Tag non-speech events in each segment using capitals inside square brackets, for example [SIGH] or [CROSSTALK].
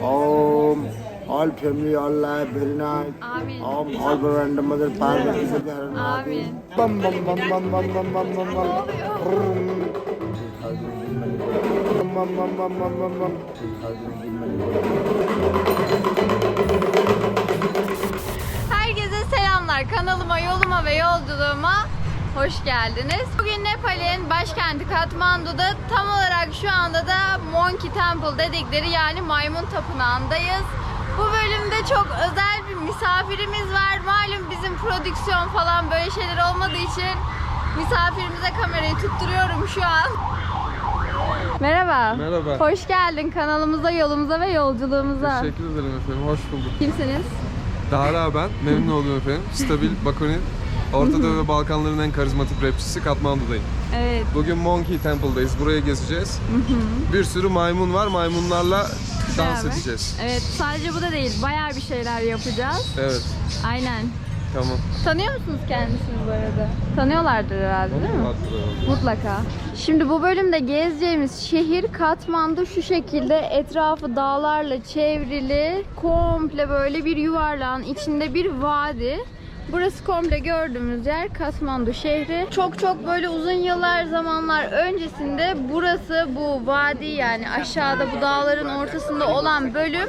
Om all family, all life, very nice. Amin. Om all brother and mother, Parvati. Bam bam bam bam bam bam bam bam bam. Brum. Bam bam bam bam bam bam bam. Herkese selamlar. Kanalıma, yoluma ve yolculuğuma hoş geldiniz. Bugün Nepal'in başkenti Katmandu'da tam olarak şu anda da Monkey Temple dedikleri yani maymun tapınağındayız. Bu bölümde çok özel bir misafirimiz var. Malum bizim prodüksiyon falan böyle şeyler olmadığı için misafirimize kamerayı tutturuyorum şu an. Merhaba. Merhaba. Hoş geldin kanalımıza, yolumuza ve yolculuğumuza. Teşekkür ederim efendim. Hoş bulduk. Kimsiniz? Dara ben. Memnun oldum efendim. Stabil Bakuni. Orta Doğu ve Balkanların en karizmatik rapçisi Katmandu'dayım. Evet. Bugün Monkey Temple'dayız. Buraya gezeceğiz. Bir sürü maymun var. Maymunlarla dans Beraber. edeceğiz. Evet sadece bu da değil bayağı bir şeyler yapacağız. Evet. Aynen. Tamam. Tanıyor musunuz kendisini bu arada? Tanıyorlardır herhalde değil mi? Mutlaka. Şimdi bu bölümde gezeceğimiz şehir Katmandu şu şekilde etrafı dağlarla çevrili komple böyle bir yuvarlağın içinde bir vadi. Burası komple gördüğümüz yer Katmandu şehri. Çok çok böyle uzun yıllar zamanlar öncesinde burası bu vadi yani aşağıda bu dağların ortasında olan bölüm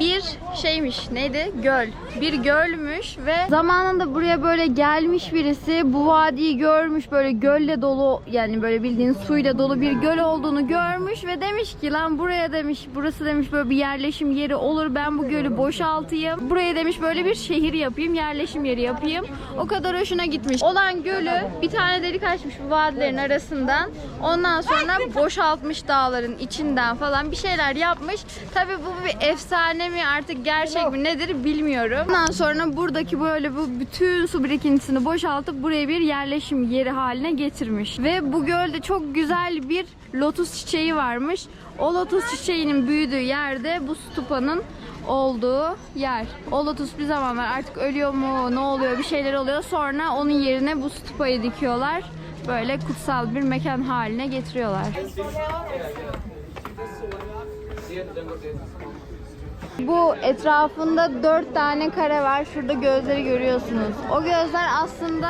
bir şeymiş neydi? Göl. Bir gölmüş ve zamanında buraya böyle gelmiş birisi bu vadiyi görmüş böyle gölle dolu yani böyle bildiğin suyla dolu bir göl olduğunu görmüş ve demiş ki lan buraya demiş burası demiş böyle bir yerleşim yeri olur ben bu gölü boşaltayım. Buraya demiş böyle bir şehir yapayım yerleşim yeri yapayım. O kadar hoşuna gitmiş. Olan gölü bir tane delik açmış bu vadilerin arasından. Ondan sonra boşaltmış dağların içinden falan bir şeyler yapmış. Tabi bu bir efsane mi artık gerçek mi nedir bilmiyorum. Ondan sonra buradaki böyle bu bütün su birikintisini boşaltıp buraya bir yerleşim yeri haline getirmiş. Ve bu gölde çok güzel bir lotus çiçeği varmış. O lotus çiçeğinin büyüdüğü yerde bu stupanın olduğu yer. O lotus bir zamanlar artık ölüyor mu ne oluyor bir şeyler oluyor. Sonra onun yerine bu stupayı dikiyorlar. Böyle kutsal bir mekan haline getiriyorlar. Bu etrafında dört tane kare var. Şurada gözleri görüyorsunuz. O gözler aslında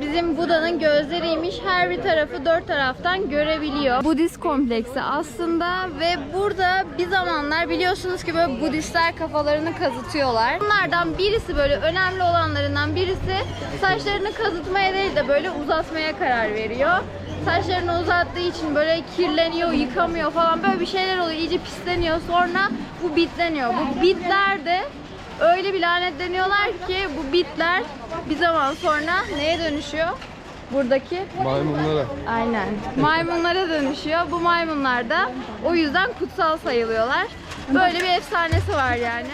bizim Buda'nın gözleriymiş. Her bir tarafı dört taraftan görebiliyor. Budist kompleksi aslında ve burada bir zamanlar biliyorsunuz ki böyle Budistler kafalarını kazıtıyorlar. Bunlardan birisi böyle önemli olanlarından birisi saçlarını kazıtmaya değil de böyle uzatmaya karar veriyor. Saçlarını uzattığı için böyle kirleniyor, yıkamıyor falan böyle bir şeyler oluyor. iyice pisleniyor. Sonra bu bitleniyor. Bu bitler de öyle bir lanetleniyorlar ki bu bitler bir zaman sonra neye dönüşüyor? Buradaki Maymunlara. Aynen. Maymunlara dönüşüyor. Bu maymunlar da o yüzden kutsal sayılıyorlar. Böyle bir efsanesi var yani.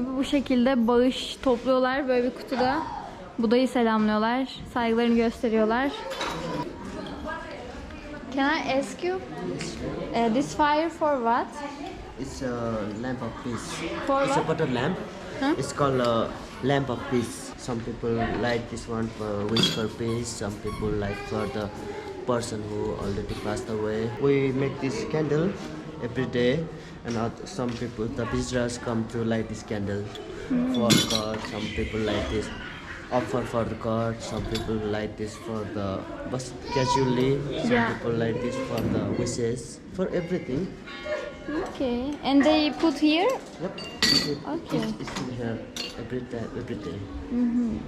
Gibi bu şekilde bağış topluyorlar böyle bir kutuda. Buda'yı selamlıyorlar, saygılarını gösteriyorlar. Can I ask you, uh, this fire for what? It's a lamp of peace. For it's what? a butter lamp. Huh? It's called a lamp of peace. Some people light this one for wish for peace. Some people light for the person who already passed away. We make this candle every day, and oth- some people, the visitors, come to light this candle for God. Some people light this offer for the God. Some people light this for the but casually. Some Yeah. people light this for the wishes. For everything. Okay. And they put here? Yep. It's, Okay. it's, it's in here every day. Every day. Mm-hmm.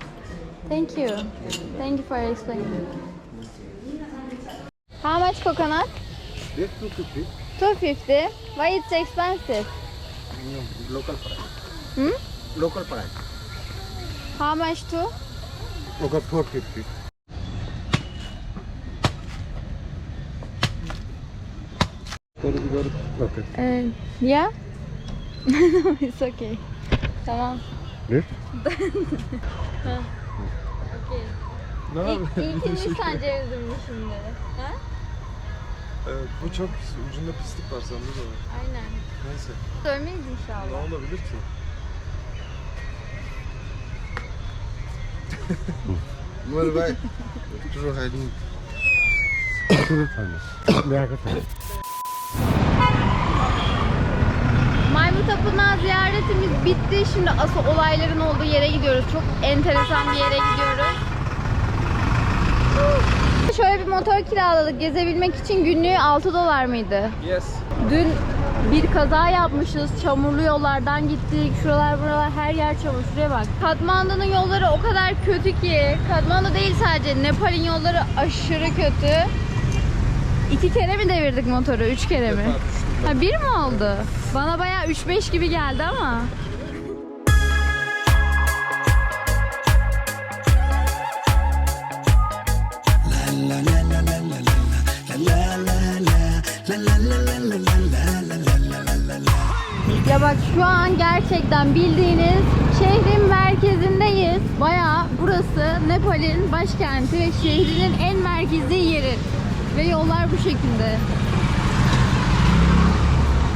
Thank you. Thank you for explaining. How much coconut? This 250. 250. Why it's expensive? Local price. Hmm? Local price. How much too? Okay, 450. Okay. Uh, yeah? no, [LAUGHS] it's okay. Tamam. Ne? Okay. Ne İlk, ilk Hindistan cevizi mi şimdi? Ha? Evet bu çok ucunda pislik var sende de var. Aynen. Neyse. Ölmeyiz Ne inşallah. olabilir ki? [LAUGHS] Var bay. Dur halin. Maymun Tapınağı ziyaretimiz bitti. Şimdi asıl olayların olduğu yere gidiyoruz. Çok enteresan bir yere gidiyoruz. Şöyle bir motor kiraladık gezebilmek için günlüğü 6 dolar mıydı? Yes. Dün bir kaza yapmışız. Çamurlu yollardan gittik. Şuralar buralar her yer çamur. Şuraya bak. Katmandu'nun yolları o kadar kötü ki. Katmandu değil sadece. Nepal'in yolları aşırı kötü. İki kere mi devirdik motoru? Üç kere mi? Ha bir mi oldu? Bana bayağı 3-5 gibi geldi ama. Bak şu an gerçekten bildiğiniz şehrin merkezindeyiz. Bayağı burası Nepal'in başkenti ve şehrinin en merkezi yeri. Ve yollar bu şekilde.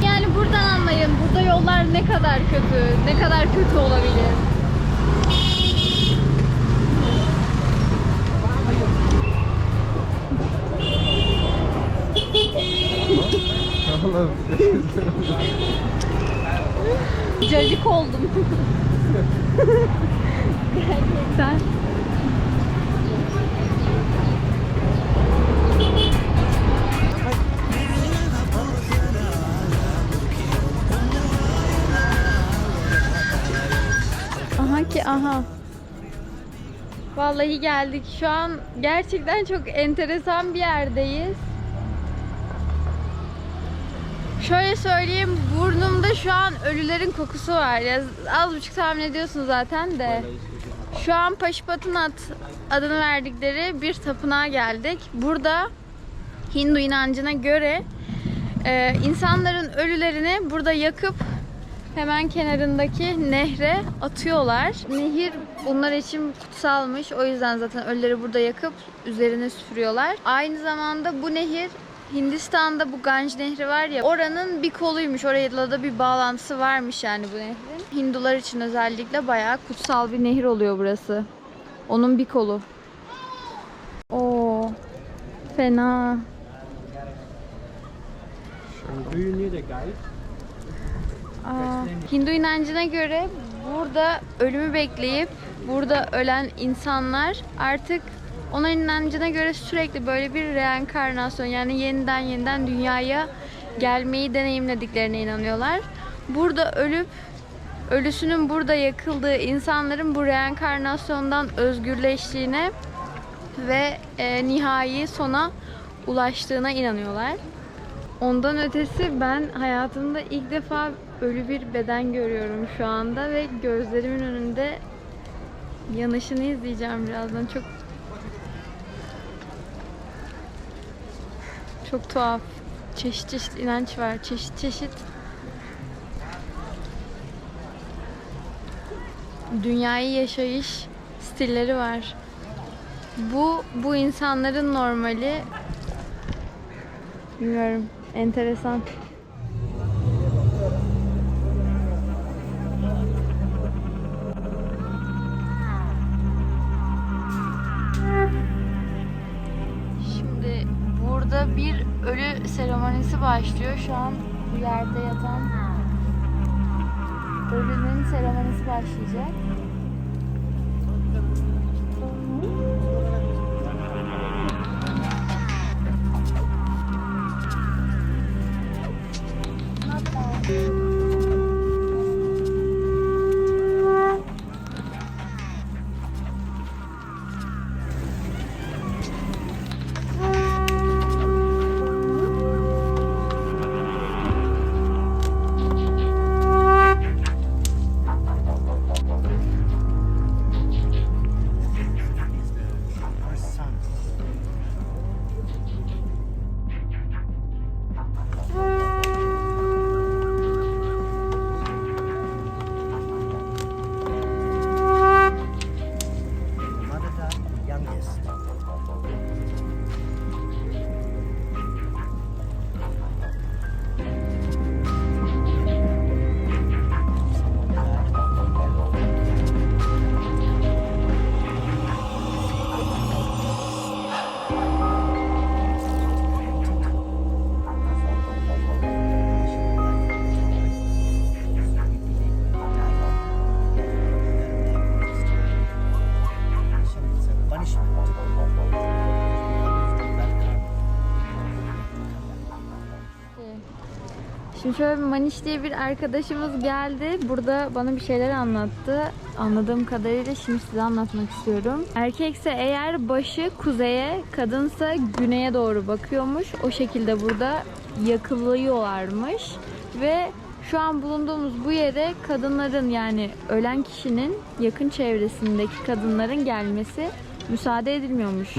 Yani buradan anlayın burada yollar ne kadar kötü, ne kadar kötü olabilir. Cacık oldum. Gerçekten. Aha ki aha. Vallahi geldik. Şu an gerçekten çok enteresan bir yerdeyiz. Şöyle söyleyeyim, burnumda şu an ölülerin kokusu var. Ya az buçuk tahmin ediyorsun zaten de. Şu an Paşupatinat adını verdikleri bir tapınağa geldik. Burada Hindu inancına göre e, insanların ölülerini burada yakıp hemen kenarındaki nehre atıyorlar. Nehir bunlar için kutsalmış. O yüzden zaten ölüleri burada yakıp üzerine süpürüyorlar. Aynı zamanda bu nehir Hindistan'da bu Ganj Nehri var ya oranın bir koluymuş. Orayla da bir bağlantısı varmış yani bu nehrin. Hindular için özellikle bayağı kutsal bir nehir oluyor burası. Onun bir kolu. Oo. Fena. Do you need a guide? Aa, Hindu inancına göre burada ölümü bekleyip burada ölen insanlar artık onların inancına göre sürekli böyle bir reenkarnasyon yani yeniden yeniden dünyaya gelmeyi deneyimlediklerine inanıyorlar. Burada ölüp ölüsünün burada yakıldığı insanların bu reenkarnasyondan özgürleştiğine ve e, nihai sona ulaştığına inanıyorlar. Ondan ötesi ben hayatımda ilk defa ölü bir beden görüyorum şu anda ve gözlerimin önünde yanışını izleyeceğim birazdan. Çok çok tuhaf. Çeşit çeşit inanç var. Çeşit çeşit dünyayı yaşayış stilleri var. Bu bu insanların normali bilmiyorum enteresan. Şu an bu yerde yatan ölünün seremonisi başlayacak. Şimdi şöyle Maniş diye bir arkadaşımız geldi. Burada bana bir şeyler anlattı. Anladığım kadarıyla şimdi size anlatmak istiyorum. Erkekse eğer başı kuzeye, kadınsa güneye doğru bakıyormuş. O şekilde burada yakılıyorlarmış. Ve şu an bulunduğumuz bu yere kadınların yani ölen kişinin yakın çevresindeki kadınların gelmesi müsaade edilmiyormuş.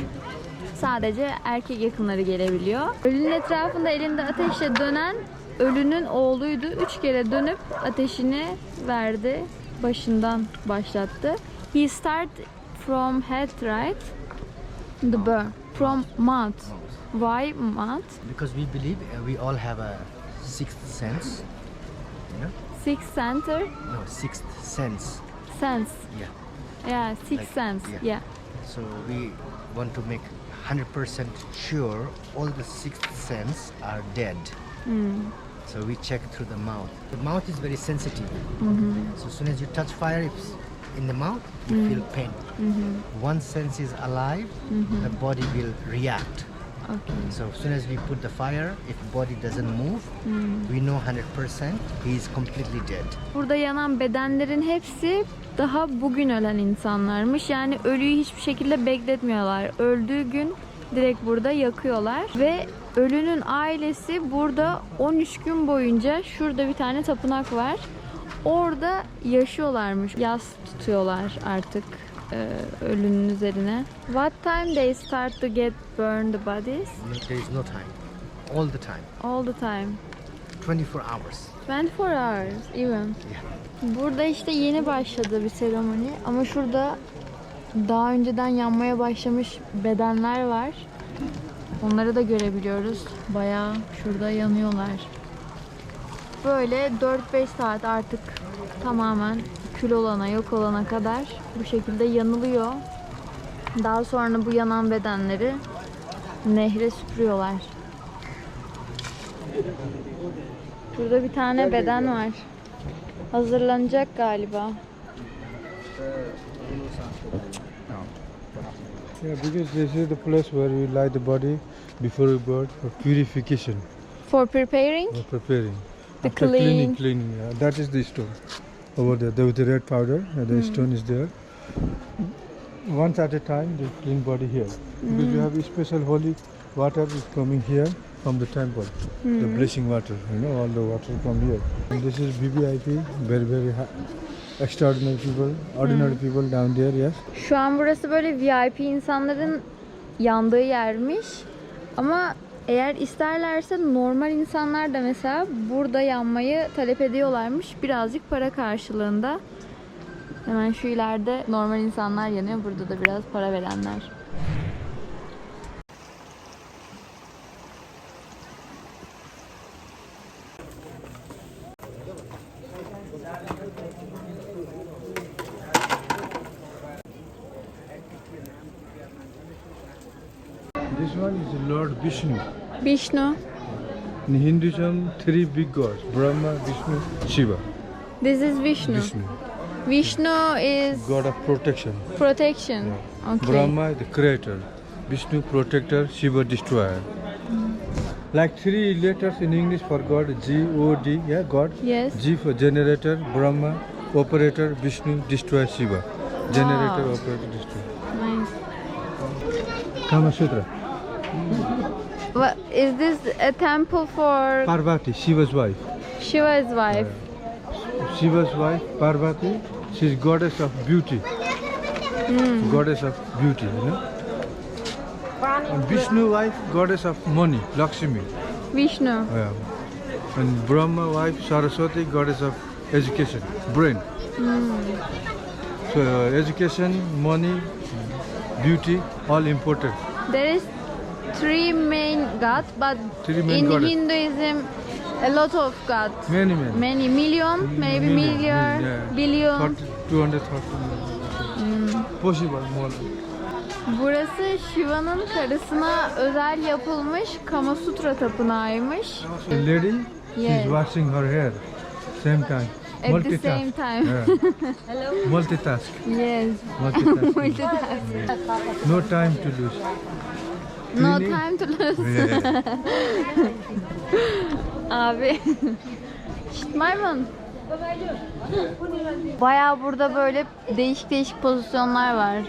Sadece erkek yakınları gelebiliyor. Ölünün etrafında elinde ateşle dönen ölünün oğluydu. Üç kere dönüp ateşini verdi. Başından başlattı. He start from head right. The burn. From mouth. Why mouth? because we believe uh, we all have a sixth sense you know Six center no sixth sense sense. yeah Yeah, six Like, sense. yeah. Yeah. so we want to make 100% sure all the sixth sense are dead Hmm. So we check through the mouth the mouth is very sensitive Mm-hmm. so as soon as you touch fire it's in the mouth you feel pain Mm-hmm. one sense is alive the body will react Okay. so as soon as we put the fire if body doesn't move we know 100% he is completely dead Burada yanan bedenlerin hepsi daha bugün ölen insanlarmış. Yani ölüyü hiçbir şekilde bekletmiyorlar. Öldüğü gün direkt burada yakıyorlar ve ölünün ailesi burada 13 gün boyunca şurada bir tane tapınak var. Orada yaşıyorlarmış. Yas tutuyorlar artık e, ölünün üzerine. What time they start to get burned the bodies? There is no time. All the time. All the time. 24 hours. 24 hours even. Burada işte yeni başladı bir seremoni ama şurada daha önceden yanmaya başlamış bedenler var. Onları da görebiliyoruz. Bayağı şurada yanıyorlar. Böyle 4-5 saat artık tamamen kül olana, yok olana kadar bu şekilde yanılıyor. Daha sonra bu yanan bedenleri nehre süpürüyorlar. Burada bir tane beden var. Hazırlanacak galiba. Yeah, because this is the place where we lie the body before we burn for purification For preparing For preparing. the After clean. cleaning, cleaning. Yeah, that is the stone over there. There with the red powder. uh, the stone is there. Once at a time, the clean body here because we have a special holy water is coming here from the temple. The blessing water, you know, all the water from here. And this is BBIP, very very high, extraordinary people, ordinary people down there. Yes. Şu an burası böyle VIP insanların yandığı yermiş. Ama eğer isterlerse normal insanlar da mesela burada yanmayı talep ediyorlarmış. Birazcık para karşılığında. Hemen şu ileride normal insanlar yanıyor. Burada da biraz para verenler. This one is Lord Vishnu. Vishnu. In Hinduism, three big gods: Brahma, Vishnu, Shiva. This is Vishnu. Vishnu, Vishnu is god of protection. protection. Yeah. Okay. Brahma, the creator. Vishnu, protector. Shiva, destroyer. Mm. Like three letters in English for God: G O D. Yeah, God. Yes. G for generator, Brahma, operator, Vishnu, destroyer, Shiva. Generator, Wow. operator, destroyer. Nice. Kama Sutra. What, is this a temple for Parvati, Shiva's wife. Shiva's wife? Shiva's wife, Parvati, she's goddess of beauty. Goddess of beauty, you know. And Vishnu wife, goddess of money, Lakshmi. Vishnu. Yeah. And Brahma wife, Saraswati, goddess of education, brain. So uh, education, money, beauty, all important. There is three main gods, but Three main in goddess. Hinduism, a lot of gods. Many, many. Many million, maybe Million, million, yeah. billion. 30, 230 Possible more. Burası Shiva'nın karısına özel yapılmış Kama Sutra tapınağıymış. The lady, Yes. she's washing her hair. Same time. At the same time. Yeah. [LAUGHS] Multitask. Yes. Multitask. [LAUGHS] Multitask. no time to lose. No time to lose. [LAUGHS] Abi. Şşt maymun. Baya burada böyle değişik değişik pozisyonlar var.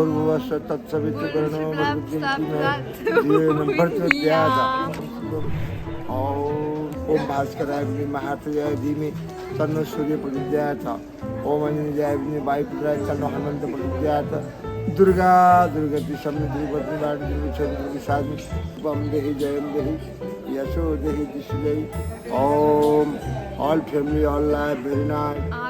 भूर्भुवः सतत् सवितुर्गर्णो भर्तृत्यादा धीमे तन्न सूर्य प्रविद्याथ ओम अंजनाय विनी वायुपुत्राय तन्न हनुमंत प्रविद्याथ दुर्गा दुर्गति समुद्री साधु बम जयम देही यशो देही दिश देही ओम all family all life very nice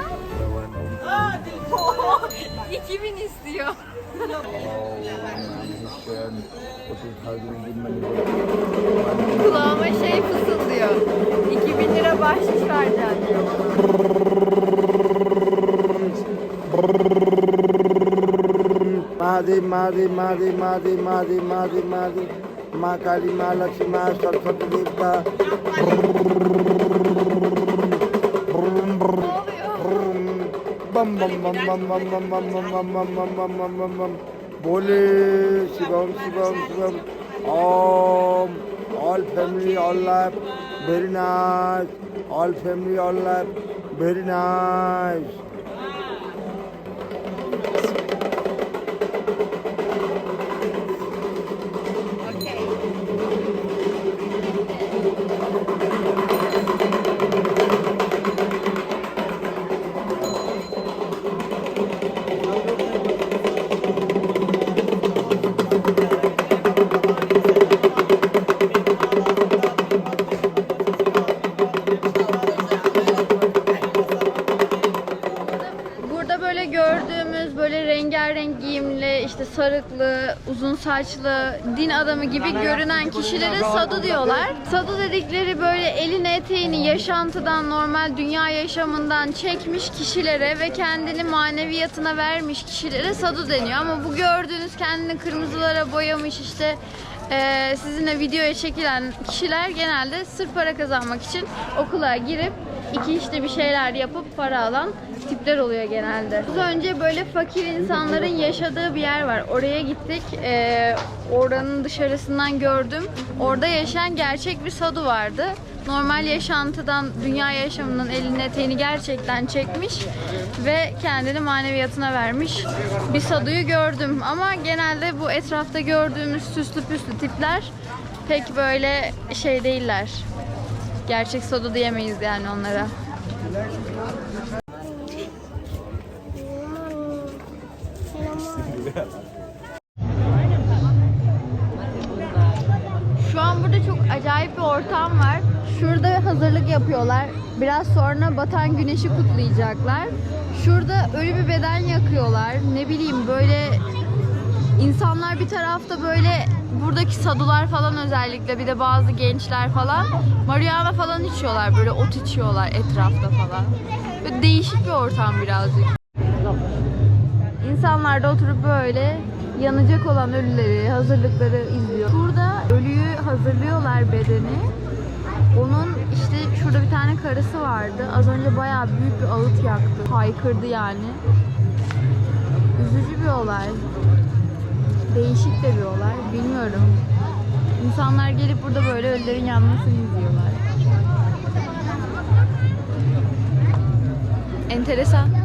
Kimin istiyor? Kulağıma şey fısıldıyor. 2000 lira bahşiş vereceğim diyor. Madi madi madi madi madi madi madi. Ma kalima la sima sa sa Bam. Bole Shivam, Shivam, Shivam. Om. All family, all life, very nice. All family, all life, very nice. İşte sarıklı, uzun saçlı, din adamı gibi görünen kişilere sadu diyorlar. Sadu dedikleri böyle elini eteğini yaşantıdan, normal dünya yaşamından çekmiş kişilere ve kendini maneviyatına vermiş kişilere sadu deniyor. Ama bu gördüğünüz kendini kırmızılara boyamış işte eee, sizinle videoya çekilen kişiler genelde sırf para kazanmak için okula girip iki işte bir şeyler yapıp para alan tipler oluyor genelde. Az önce böyle fakir insanların yaşadığı bir yer var. Oraya gittik. Ee, oranın dışarısından gördüm. Orada yaşayan gerçek bir sadu vardı. Normal yaşantıdan, dünya yaşamından elini eteğini gerçekten çekmiş ve kendini maneviyatına vermiş bir saduyu gördüm. Ama genelde bu etrafta gördüğümüz süslü püslü tipler pek böyle şey değiller. Gerçek soda diyemeyiz yani onlara. Şu an burada çok acayip bir ortam var. Şurada hazırlık yapıyorlar. Biraz sonra batan güneşi kutlayacaklar. Şurada ölü bir beden yakıyorlar. Ne bileyim böyle insanlar bir tarafta böyle buradaki sadular falan özellikle bir de bazı gençler falan marihuana falan içiyorlar böyle ot içiyorlar etrafta falan. Böyle değişik bir ortam birazcık. İnsanlar da oturup böyle yanacak olan ölüleri, hazırlıkları izliyor. Burada ölüyü hazırlıyorlar bedeni. Onun işte şurada bir tane karısı vardı. Az önce bayağı büyük bir ağıt yaktı. Haykırdı yani. Üzücü bir olay. Değişik de bir olay. Bilmiyorum. İnsanlar gelip burada böyle ölülerin yanmasını izliyorlar. Enteresan.